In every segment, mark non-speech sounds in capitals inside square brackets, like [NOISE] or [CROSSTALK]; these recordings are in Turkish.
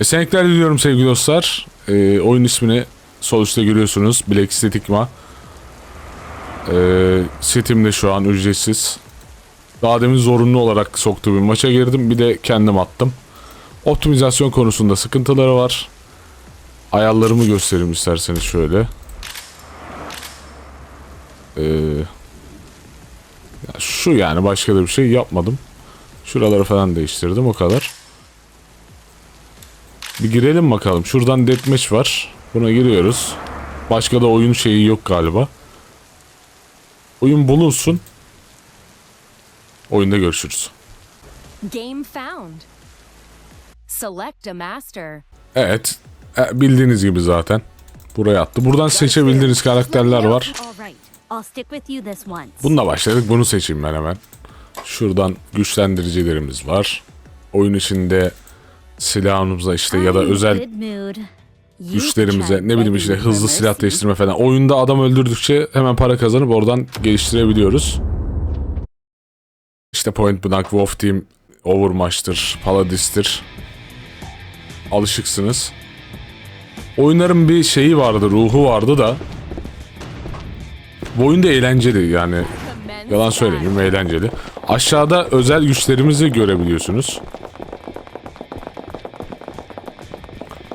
Esenlikler diliyorum sevgili dostlar. Ee, oyun ismini sol üstte görüyorsunuz. Black Staticma. Ee, Steam'de şu an ücretsiz. Daha demin zorunlu olarak soktuğu bir maça girdim. Bir de kendim attım. Optimizasyon konusunda sıkıntıları var. Ayarlarımı göstereyim isterseniz şöyle. Ee, şu yani başka da bir şey yapmadım. Şuraları falan değiştirdim o kadar. Bir girelim bakalım. Şuradan deathmatch var. Buna giriyoruz. Başka da oyun şeyi yok galiba. Oyun bulunsun. Oyunda görüşürüz. Game found. Select a master. Evet. e, Bildiğiniz gibi zaten. Buraya attı. Buradan seçebildiğiniz karakterler var. Bununla başladık. Bunu seçeyim ben hemen. Şuradan güçlendiricilerimiz var. Oyun içinde silahımıza işte ya da özel güçlerimize ne bileyim işte hızlı silah değiştirme falan. Oyunda adam öldürdükçe hemen para kazanıp oradan geliştirebiliyoruz. İşte Point Blank, Wolf Team, Overwatch'tır, Paladis'tir. Alışıksınız. Oyunların bir şeyi vardı, ruhu vardı da bu oyun da eğlenceli yani. Yalan söylemeyeyim eğlenceli. Aşağıda özel güçlerimizi görebiliyorsunuz.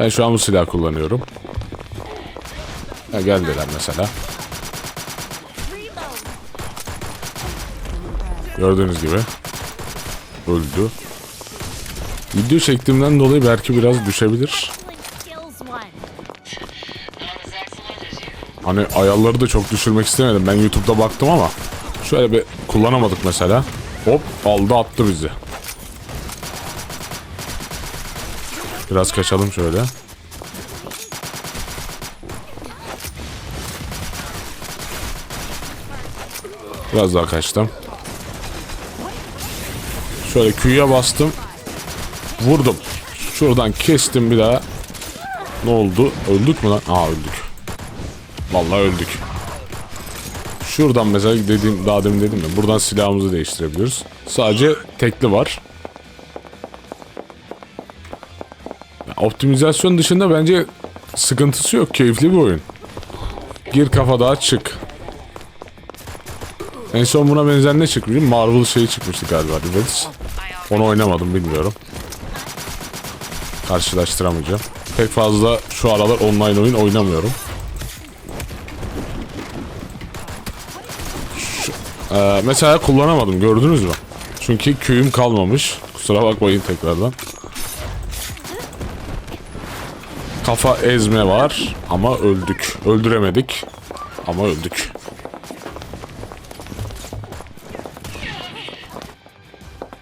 Ben şu an bu silah kullanıyorum. Ha, geldiler mesela. Gördüğünüz gibi. Öldü. Video çektiğimden dolayı belki biraz düşebilir. Hani ayarları da çok düşürmek istemedim. Ben YouTube'da baktım ama şöyle bir kullanamadık mesela. Hop aldı attı bizi. Biraz kaçalım şöyle. Biraz daha kaçtım. Şöyle Q'ya bastım. Vurdum. Şuradan kestim bir daha. Ne oldu? Öldük mü lan? Aa öldük. Vallahi öldük. Şuradan mesela dediğim daha demin dedim ya buradan silahımızı değiştirebiliyoruz. Sadece tekli var. Optimizasyon dışında bence sıkıntısı yok. Keyifli bir oyun. Gir kafa daha çık. En son buna benzer ne çıkmış? Marvel şeyi çıkmıştı galiba. Rivets. Onu oynamadım bilmiyorum. Karşılaştıramayacağım. Pek fazla şu aralar online oyun oynamıyorum. Ee, mesela kullanamadım gördünüz mü? Çünkü köyüm kalmamış. Kusura bakmayın tekrardan. Kafa ezme var ama öldük. Öldüremedik ama öldük.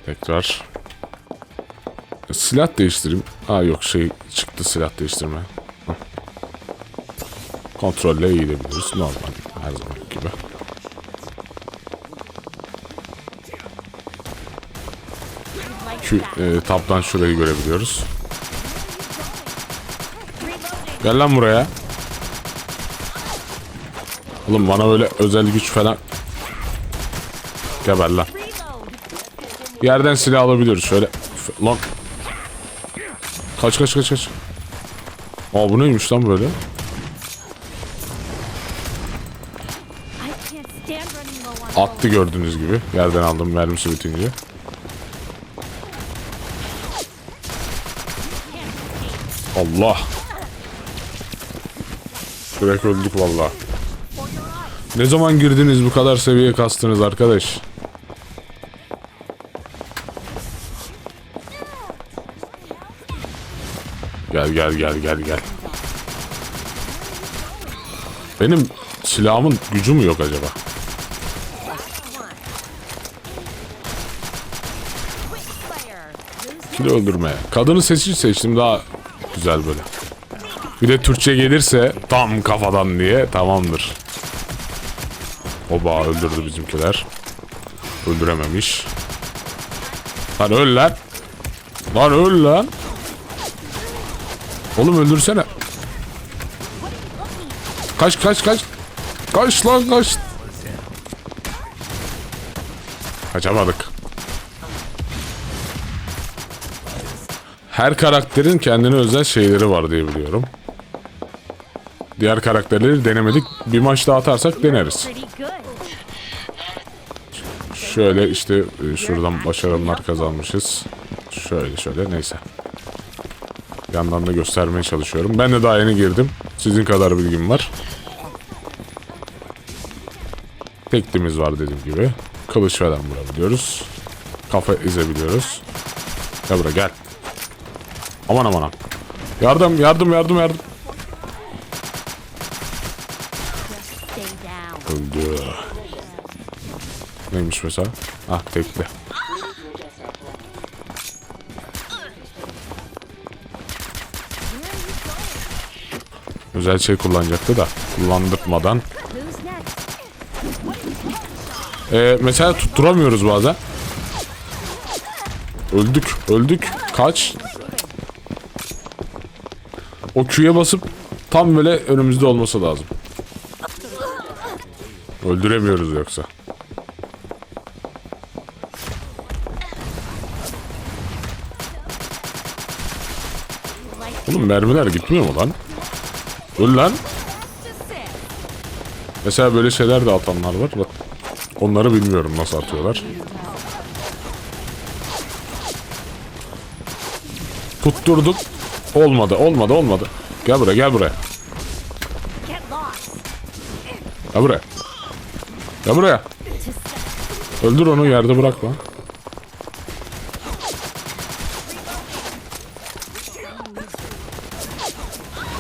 Tekrar. Silah değiştireyim. Ha yok şey çıktı silah değiştirme. Hah. Kontrolle iyi gidebiliriz. Normal her zaman gibi. Şu e, tabdan şurayı görebiliyoruz. Gel lan buraya. Oğlum bana böyle özel güç falan. Geber lan. Yerden silah alabiliyoruz şöyle. Lan. Kaç kaç kaç kaç. Aa bu neymiş lan böyle? Attı gördüğünüz gibi. Yerden aldım mermisi bitince. Allah. Direkt öldük valla. Ne zaman girdiniz bu kadar seviye kastınız arkadaş? Gel gel gel gel gel. Benim silahımın gücü mü yok acaba? Kilo öldürme. Kadını seçici seçtim daha güzel böyle. Bir de Türkçe gelirse tam kafadan diye tamamdır. Oba öldürdü bizimkiler. Öldürememiş. Lan öl lan. Lan öl lan. Oğlum öldürsene. Kaç kaç kaç. Kaç lan kaç. Kaçamadık. Her karakterin kendine özel şeyleri var diye biliyorum. Diğer karakterleri denemedik. Bir maç daha atarsak deneriz. Şöyle işte e, şuradan başarımlar kazanmışız. Şöyle şöyle neyse. Yandan da göstermeye çalışıyorum. Ben de daha yeni girdim. Sizin kadar bilgim var. Teklimiz var dediğim gibi. Kılıç falan vurabiliyoruz. Kafa ezebiliyoruz. Gel buraya gel. Aman aman aman. Yardım yardım yardım yardım. Öldü. Neymiş mesela? Ah tekli. Özel şey kullanacaktı da kullandırmadan. Ee, mesela tutturamıyoruz bazen. Öldük, öldük. Kaç? O Q'ya basıp tam böyle önümüzde olması lazım. Öldüremiyoruz yoksa. Oğlum mermiler gitmiyor mu lan? Öl lan. Mesela böyle şeyler de atanlar var. Bak. Onları bilmiyorum nasıl atıyorlar. Tutturduk. Olmadı, olmadı, olmadı. Gel buraya, gel buraya. Gel buraya. Gel buraya. Öldür onu yerde bırakma.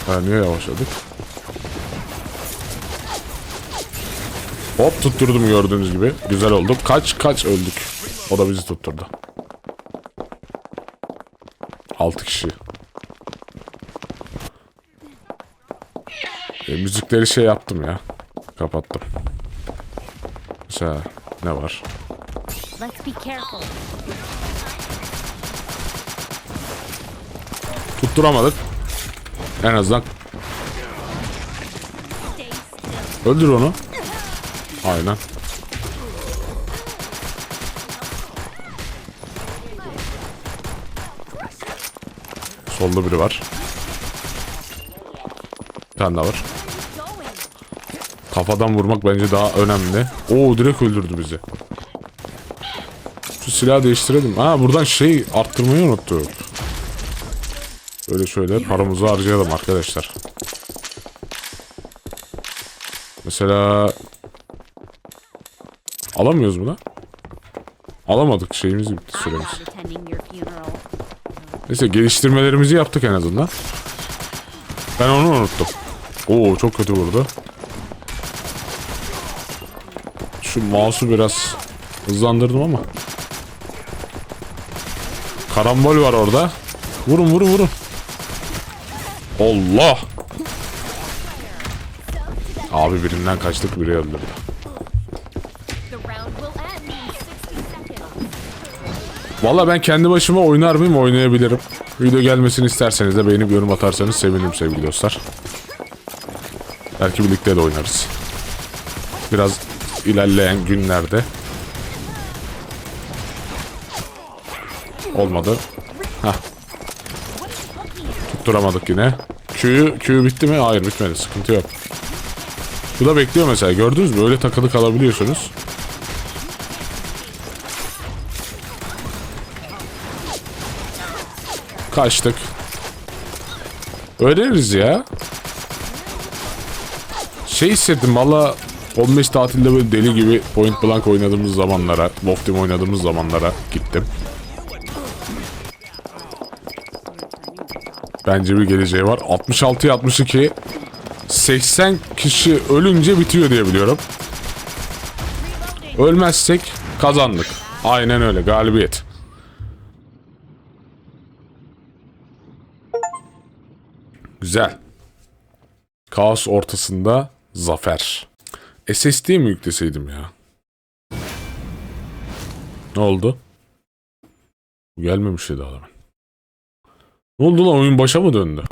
Ha, niye yavaşladık? Hop tutturdum gördüğünüz gibi. Güzel oldu. Kaç kaç öldük. O da bizi tutturdu. 6 kişi. E, müzikleri şey yaptım ya. Kapattım. Mesela ne var? Tutturamadık. En azından öldür onu. Aynen. Solda biri var. Bir tane daha var. Kafadan vurmak bence daha önemli. Oo direkt öldürdü bizi. Şu silahı değiştirelim. Ha buradan şey arttırmayı unuttuk. Böyle şöyle paramızı harcayalım arkadaşlar. Mesela alamıyoruz lan? Alamadık şeyimiz bitti süremiz. Neyse geliştirmelerimizi yaptık en azından. Ben onu unuttum. Oo çok kötü vurdu. Şu mouse'u biraz hızlandırdım ama. Karambol var orada. Vurun vurun vurun. Allah. Abi birinden kaçtık biri öldürdü. The round will end in 60 seconds. Valla ben kendi başıma oynar mıyım oynayabilirim. Video gelmesini isterseniz de beğenip yorum atarsanız sevinirim sevgili dostlar. Belki birlikte de oynarız. Biraz ilerleyen günlerde. Olmadı. Hah. Tutturamadık yine. Q, Q bitti mi? Hayır bitmedi. Sıkıntı yok. Bu da bekliyor mesela. Gördünüz mü? Öyle takılı kalabiliyorsunuz. Kaçtık. Öğreniriz ya. Şey hissettim valla 15 tatilde böyle deli gibi Point Blank oynadığımız zamanlara, Wolf Team oynadığımız zamanlara gittim. Bence bir geleceği var. 66 62 80 kişi ölünce bitiyor diye biliyorum. Ölmezsek kazandık. Aynen öyle galibiyet. Güzel. Kaos ortasında zafer. SSD mi yükleseydim ya? Ne oldu? Gelmemişti daha demin. Ne oldu lan oyun başa mı döndü?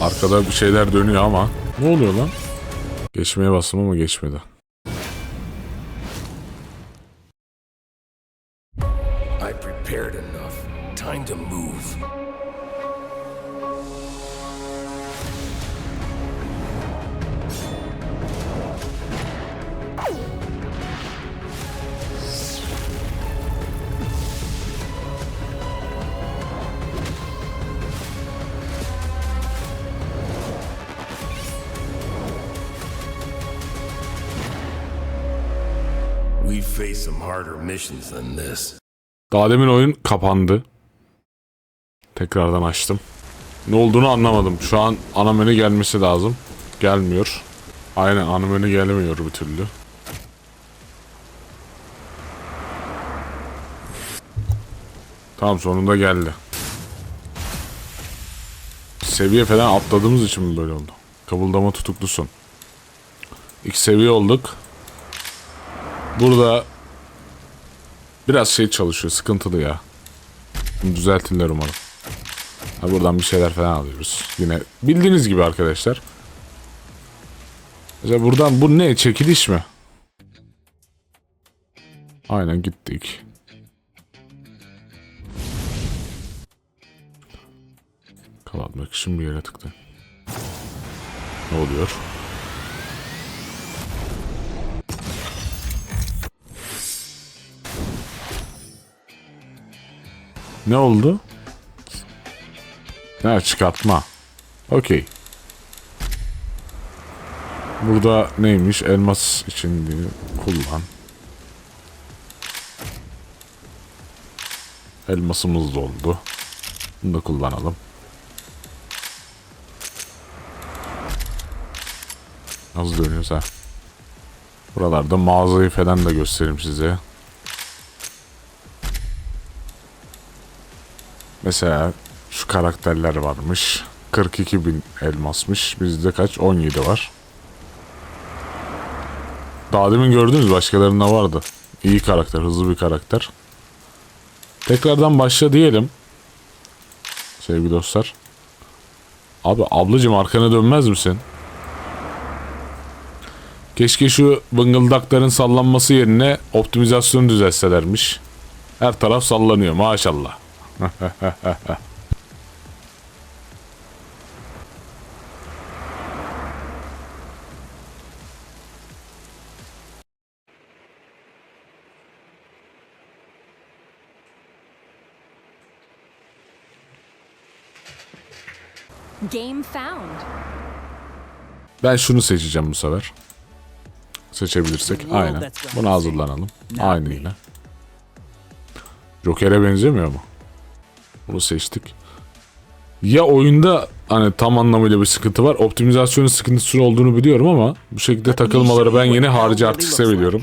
Arkada bir şeyler dönüyor ama. Ne oluyor lan? Geçmeye bastım ama geçmedi. Daha demin oyun kapandı. Tekrardan açtım. Ne olduğunu anlamadım. Şu an ana menü gelmesi lazım. Gelmiyor. Aynen ana menü gelmiyor bir türlü. Tamam sonunda geldi. Seviye falan atladığımız için mi böyle oldu? Kabuldama tutuklusun. İki seviye olduk. Burada Biraz şey çalışıyor, sıkıntılı ya. Bunu düzeltirler umarım. Ha, buradan bir şeyler falan alıyoruz. Yine bildiğiniz gibi arkadaşlar. Mesela buradan bu ne? Çekiliş mi? Aynen gittik. Kapatmak için bir yere tıktı. Ne oluyor? Ne oldu? Ha çıkartma. Okey. Burada neymiş? Elmas için kullan. Elmasımız doldu. Bunu da kullanalım. Nasıl dönüyoruz ha? Buralarda mağazayı falan da göstereyim size. Mesela şu karakterler varmış. 42 bin elmasmış. Bizde kaç? 17 var. Daha demin gördünüz başkalarında vardı. İyi karakter, hızlı bir karakter. Tekrardan başla diyelim. Sevgili dostlar. Abi ablacım arkana dönmez misin? Keşke şu bıngıldakların sallanması yerine optimizasyonu düzelselermiş. Her taraf sallanıyor maşallah. Game found. Ben şunu seçeceğim bu sefer. Seçebilirsek. Aynen. Buna hazırlanalım. Aynı yine. Joker'e benzemiyor mu? Bunu seçtik. Ya oyunda hani tam anlamıyla bir sıkıntı var. Optimizasyonun sıkıntısı olduğunu biliyorum ama bu şekilde takılmaları ben yine harici artık seviyorum.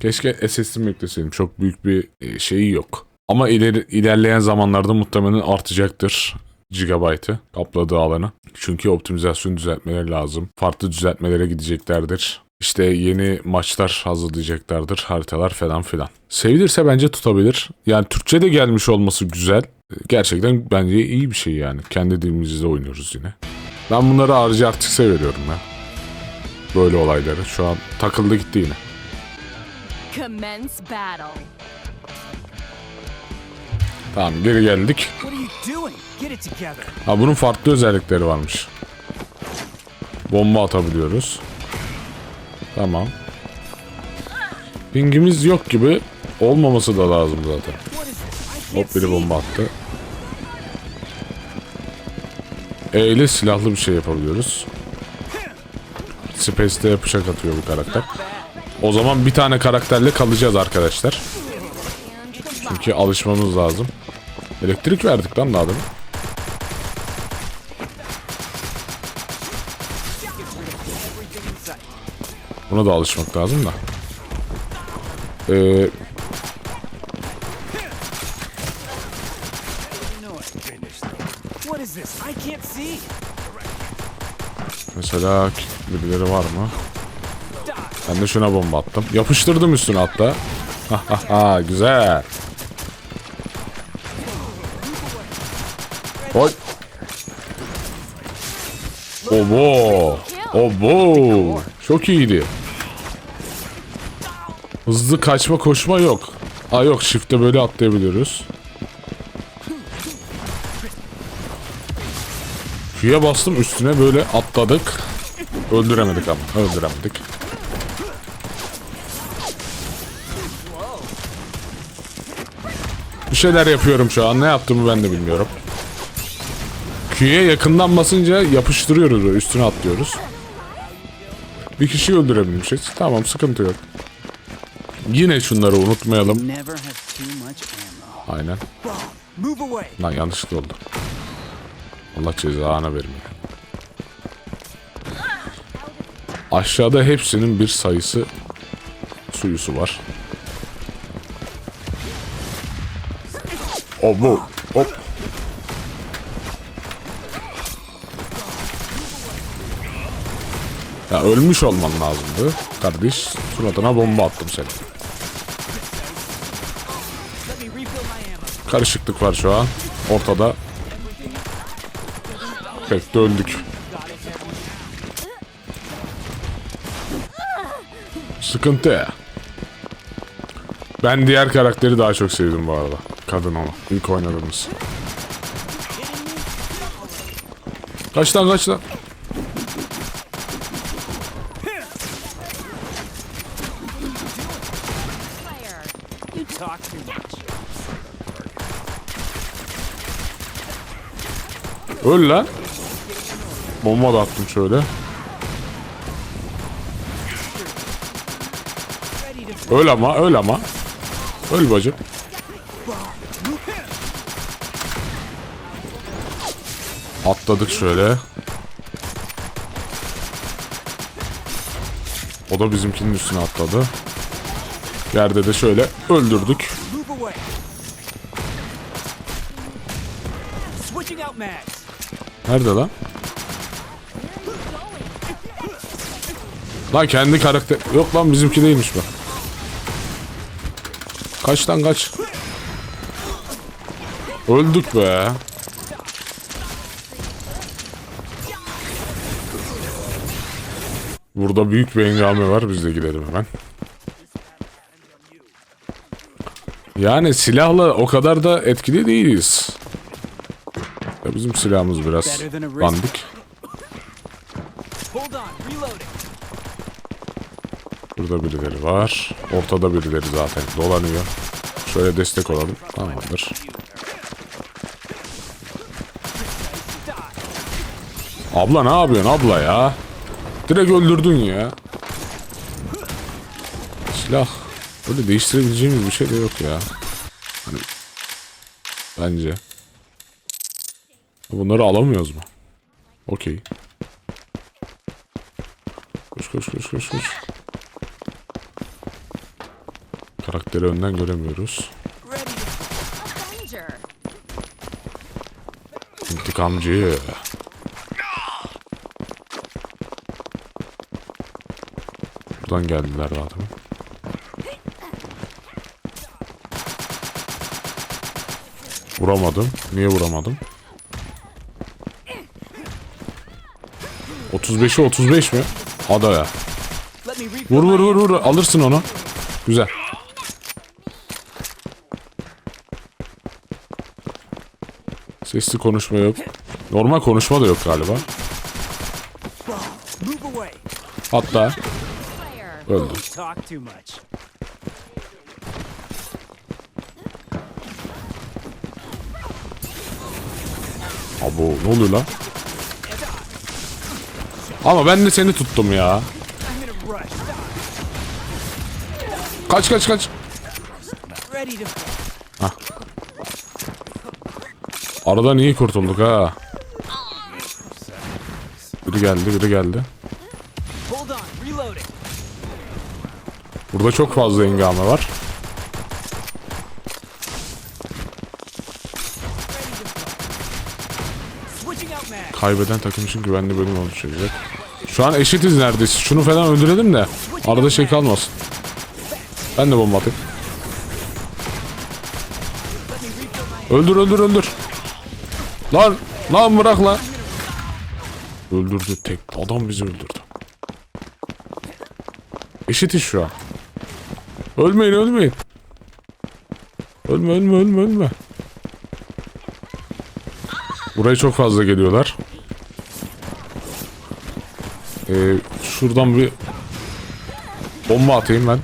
Keşke SSD yükleseydim. Çok büyük bir e, şeyi yok. Ama ileri, ilerleyen zamanlarda muhtemelen artacaktır gigabaytı kapladığı alanı. Çünkü optimizasyon düzeltmeleri lazım. Farklı düzeltmelere gideceklerdir. İşte yeni maçlar hazırlayacaklardır, haritalar falan filan. Sevilirse bence tutabilir. Yani Türkçe de gelmiş olması güzel. Gerçekten bence iyi bir şey yani. Kendi dilimizde oynuyoruz yine. Ben bunları harici artık seviyorum ya. Böyle olayları. Şu an takıldı gitti yine. Commence battle. Tamam geri geldik. Ha bunun farklı özellikleri varmış. Bomba atabiliyoruz. Tamam. Pingimiz yok gibi olmaması da lazım zaten. Hop biri bomba attı. E ile silahlı bir şey yapabiliyoruz. Space'de yapışak atıyor bu karakter. O zaman bir tane karakterle kalacağız arkadaşlar. Çünkü alışmamız lazım. Elektrik verdik lan daha demin. Buna da alışmak lazım da. Ee, mesela birileri var mı? Ben de şuna bomba attım. Yapıştırdım üstüne hatta. [LAUGHS] Ha güzel. Oy. Obo. Obo. Çok iyiydi. Hızlı kaçma koşma yok. Aa yok shift'te böyle atlayabiliyoruz. Q'ya bastım üstüne böyle atladık. Öldüremedik ama öldüremedik. Bir şeyler yapıyorum şu an. Ne yaptığımı ben de bilmiyorum. Q'ya yakından basınca yapıştırıyoruz üstüne atlıyoruz. Bir kişiyi öldürebilmişiz. Tamam sıkıntı yok. Yine şunları unutmayalım. Aynen. Lan yanlışlıkla oldu. Allah cezanı vermiyor. Aşağıda hepsinin bir sayısı suyusu var. O bu. Hop. Ya ölmüş olman lazımdı. Kardeş suratına bomba attım seni. Karışıklık var şu an. Ortada. Pek de öldük. Sıkıntı. Ben diğer karakteri daha çok sevdim bu arada. Kadın onu. İlk oynadığımız. Kaç lan kaç lan. Öl lan. Bomba da attım şöyle. Öl ama öl ama. Öl bacım. Atladık şöyle. O da bizimkinin üstüne atladı. Yerde de şöyle öldürdük. Nerede lan? Lan kendi karakter... Yok lan bizimki değilmiş bak. Kaç lan kaç. Öldük be. Burada büyük bir hengame var. Biz de gidelim hemen. Yani silahla o kadar da etkili değiliz. Ya bizim silahımız biraz dandik. Burada birileri var. Ortada birileri zaten dolanıyor. Şöyle destek olalım. Tamamdır. Abla ne yapıyorsun abla ya? Direkt öldürdün ya. Silah. Böyle değiştirebileceğimiz bir şey de yok ya. Hani bence. Bunları alamıyoruz mu? Okey. Koş koş koş koş koş. Karakteri önden göremiyoruz. İntikamcı. Buradan geldiler zaten. Vuramadım. Niye vuramadım? 35'e 35 mi? Ada ya. Vur vur vur vur. Alırsın onu. Güzel. Sesli konuşma yok. Normal konuşma da yok galiba. Hatta öldü. Abo ne oluyor lan? Ama ben de seni tuttum ya. Kaç kaç kaç. Aradan iyi kurtulduk ha. Biri geldi biri geldi. Burada çok fazla engame var. Kaybeden takım için güvenli bölüm oluşacak. Şu an eşitiz neredeyse. Şunu falan öldürelim de arada şey kalmasın. Ben de bomba atayım. Öldür öldür öldür. Lan lan bırak lan. Öldürdü tek adam bizi öldürdü. Eşitiz şu an. Ölmeyin ölmeyin. Ölme ölme ölme ölme. Buraya çok fazla geliyorlar. Ee, şuradan bir bomba atayım ben.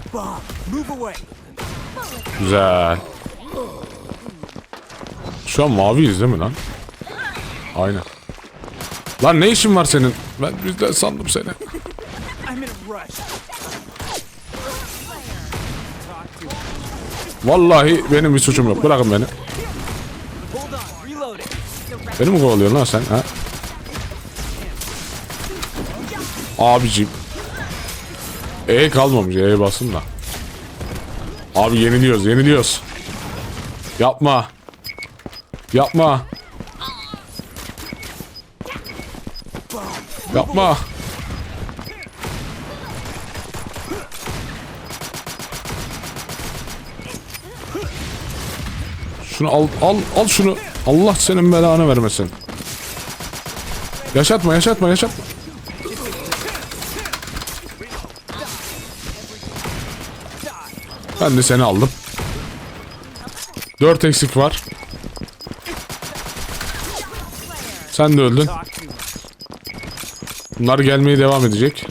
Güzel. Şu an maviyiz değil mi lan? Aynen. Lan ne işin var senin? Ben bizden sandım seni. Vallahi benim bir suçum yok. Bırakın beni. Beni mi kovalıyorsun lan sen? Ha? Abicim. E kalmamış. E'ye basın da. Abi yeniliyoruz, yeniliyoruz. Yapma. Yapma. Yapma. Şunu al, al, al şunu. Allah senin belanı vermesin. Yaşatma, yaşatma, yaşatma. Ben de seni aldım. Dört eksik var. Sen de öldün. Bunlar gelmeye devam edecek.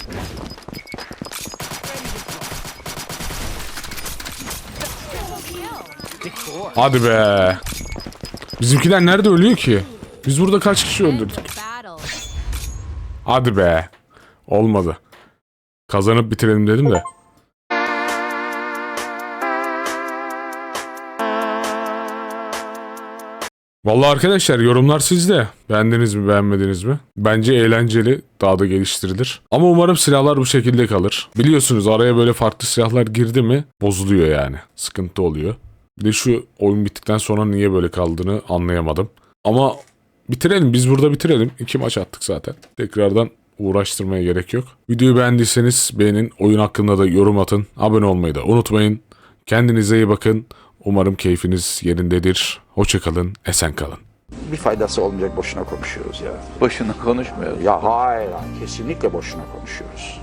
Hadi be. Bizimkiler nerede ölüyor ki? Biz burada kaç kişi öldürdük? Hadi be. Olmadı. Kazanıp bitirelim dedim de. Vallahi arkadaşlar yorumlar sizde. Beğendiniz mi beğenmediniz mi? Bence eğlenceli daha da geliştirilir. Ama umarım silahlar bu şekilde kalır. Biliyorsunuz araya böyle farklı silahlar girdi mi bozuluyor yani. Sıkıntı oluyor. Bir de şu oyun bittikten sonra niye böyle kaldığını anlayamadım. Ama bitirelim biz burada bitirelim. İki maç attık zaten. Tekrardan uğraştırmaya gerek yok. Videoyu beğendiyseniz beğenin. Oyun hakkında da yorum atın. Abone olmayı da unutmayın. Kendinize iyi bakın. Umarım keyfiniz yerindedir. Hoşçakalın, esen kalın. bir faydası olmayacak boşuna konuşuyoruz ya. Boşuna konuşmuyoruz. Ya hayır, hayır, kesinlikle boşuna konuşuyoruz.